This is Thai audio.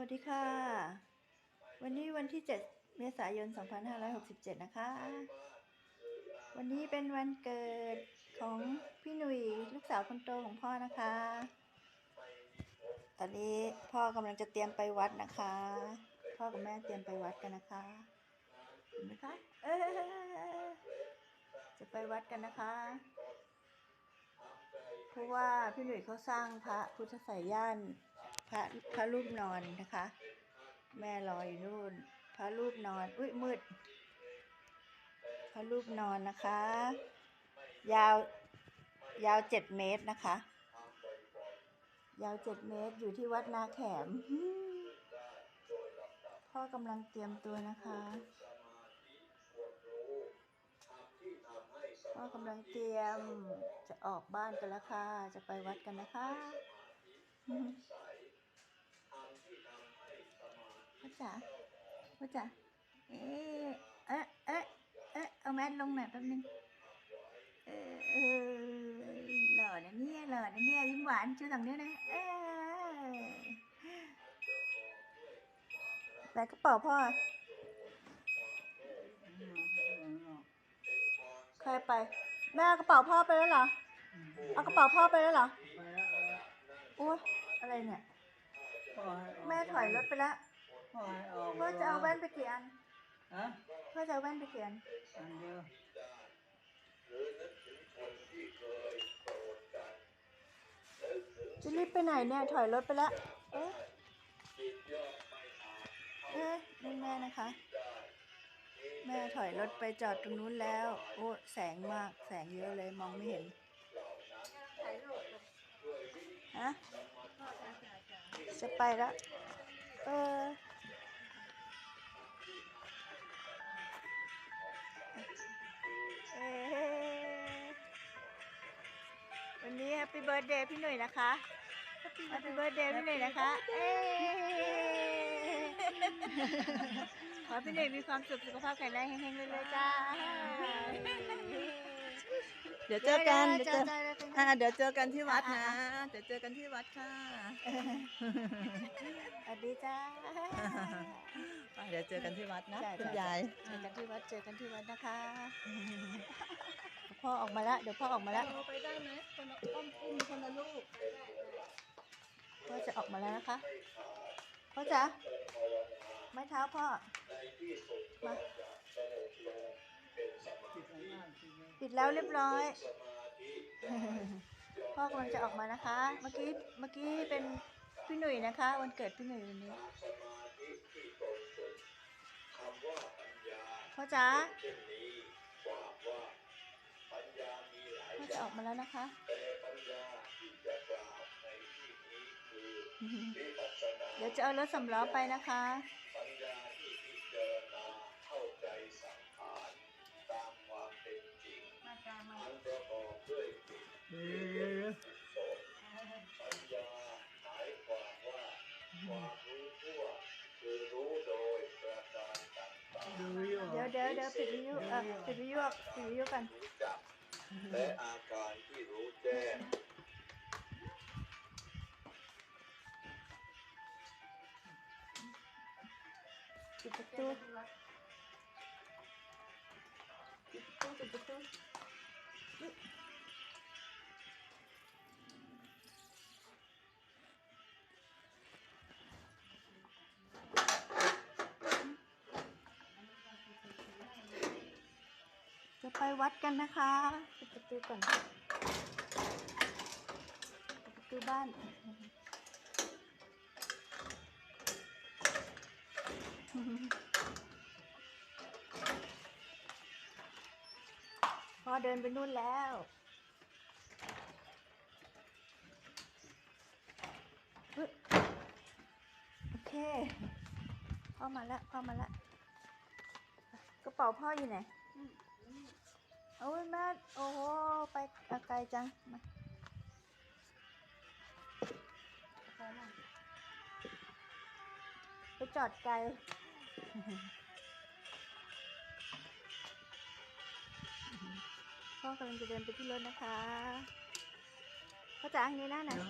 วัสดีค่ะ วันนี้วันที่ 7 เมษายน 2567 นะคะ วันนี้เป็นวันเกิดของพี่หนุ่ยลูกสาวคนโตของพ่อนะคะ ตอนนี้พ่อกำลังจะเตรียมไปวัดนะคะ พ่อกับแม่เตรียมไปวัดกันนะคะเห็นไหมคะเออจะไปวัดกันนะคะ เพราะว่าพี่หนุ่ยเขาสร้างพระพุทธไสยย่าน พระพระรูปนอนนะคะ แม่รออยู่นู่น พระรูปนอน อุ้ยมืด พระรูปนอนนะคะ ยาวยาวเจ็ดเมตรนะคะ ยาวเจ็ดเมตรอยู่ที่วัดนาแขม พ่อกำลังเตรียมตัวนะคะพ่อกำลังเตรียมจะออกบ้านกันแล้วค่ะ จะไปวัดกันนะคะ พ่อจ๋าพ่อจ๋าเอ๊ะเอ๊ะเอ๊ะเอ๊ะเอาแมสลงหน่อยแป๊บนึงเออเออหล่อนะเนี่ยหล่อนะเนี่ยยิ้มหวานชูสองนิ้วนะเออไหนกระเป๋าพ่อใครไปแม่กระเป๋าพ่อไปแล้วเหรอเอากระเป๋าพ่อไปแล้วเหรออุ้ยอะไรเนี่ย แม่ถอยรถไปแล้ว พ่อให้ออกพ่อจะเอาแว่นไปกี่อันฮะพ่อจะเอาแว่นไปกี่อันอันเดียวจะรีบไปไหนเนี่ย ถอยรถไปแล้วเอ๊ะเอ๊ะนี่แม่นะคะ แม่ถอยรถไปจอดตรงนู้นแล้ว โอ้แสงมาก แสงเยอะเลยมองไม่เห็นฮะจะไปแล้วเออ นนี้แฮปปี้เบิร์ดเดย์พี่หนุ่ยนะคะแฮปปี้เบิร์ดเดย์พี่หนุ่ยนะคะ เอ๊ะขอให้พี่หนุ่ยมีความสุขสุขภาพแข็งแรงเฮงๆเลยๆจ้า เดี๋ยวเจอกันเจเดี๋ยวอเจอกันอ่าเดี๋ยวเจอกันที่วัดนะ เดี๋ยวเจอกันที่วัดค่ะ สวัสดีจ้าอ่าเดี๋ยวเจอกันที่วัดนะจ้ะคุณจ้ะยาย เจอกันที่วัด เจอกันที่วัดนะคะ พ่อออกมาแล้วเดี๋ยวพ่อออกมาแล้วเราไปได้ไหมคนละอ้อมอุ้มคนละลูกพ่อจะออกมาแล้วนะคะพ่อจ๋าไม้เท้าพ่อมาปิดแล้วเรียบร้อย พ่อกำลังจะออกมานะคะ เมื่อกี้เมื่อกี้เป็นพี่หนุ่ยนะคะ วันเกิดพี่หนุ่ยวันนี้พ่อจ๋า พ่อจะออกมาแล้วนะคะเดี๋ยวจะเอารถสำล้อไปนะคะเออดูอยู่เดี๋ยวเดี๋ยวเดี๋ยวปิดวิทยุเออปิดวิทยุออกปิดวิทยุกัน และอาการที่รู้แจ้งปิดประตูปิดประตูปิดประตู ไปวัดกันนะคะปิดประตูก่อนปิดประตูบ้านพอเดินไปนู่นแล้วโอเคพ่อมาแล้วพ่อมาแล้วกระเป๋าพ่ออยู่ไหน โอ้ยแม่โอ้โห ไปไกลจังมาไปจอดไกลพ่อกำลังจะเดินไปที่รถนะคะพ่อจ๋าอย่างนี้นะไหนเดี๋ย